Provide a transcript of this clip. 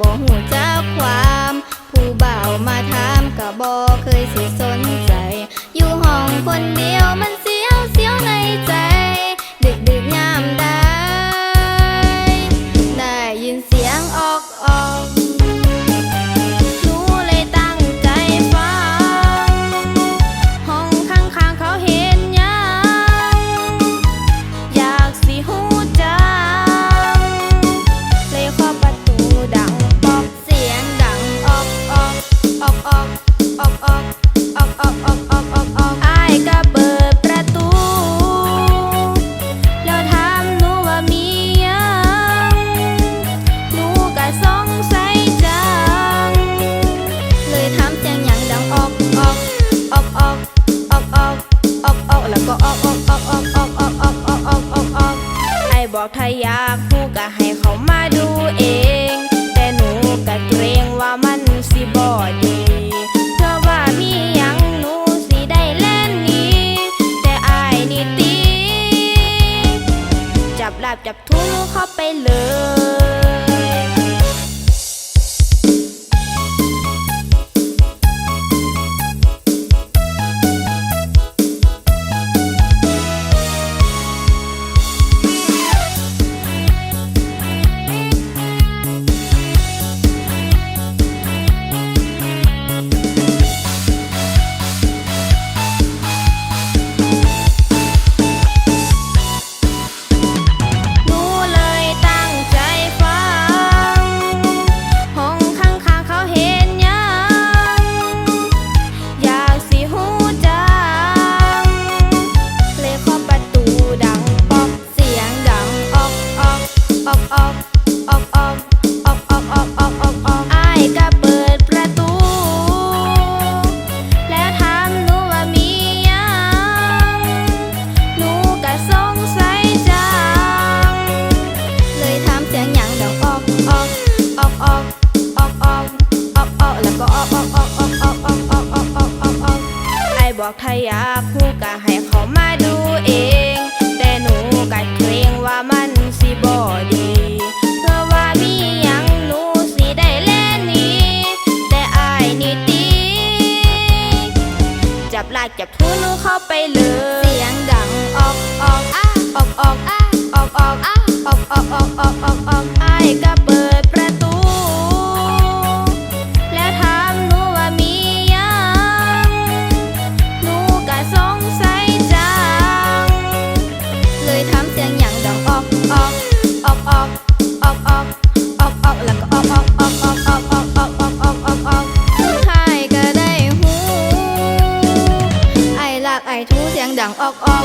บ่หูจักความ ผู้บ่าวมาถามก็บ่เคยสิสนใจ อยู่ห้องคนเดียวมัน บอกถ้าอยากผู้ก็ให้เขามาดูเอง แต่หนูก็เกรงว่ามันสิบ่ดีเพราะว่ามีหยังหนูสิได้เล่นนี้ แต่อายนี่ตี จับลาบจับทุ่งเข้าไปเลย บอกถ้าอยากผู้ก็ให้เขามาดูเอง แต่หนูก็เกรงว่ามันสิบ่ดี เพราะว่ามีหยังหนูสิได้เล่นนี้ แต่อายนี่ตีจับลากจับทูหนูเข้าไปเลย เสียงดังออกออกอ้าออกออกอ้าออกออกอ้าออกออกออกออกออกออกอ้ายก็เออกออกแล้วก็ออกออกออกออกออกออกออกออกออกออกออกสุดท้ายก็ได้หูไอ้ลากไอทูเสียงดังออกออก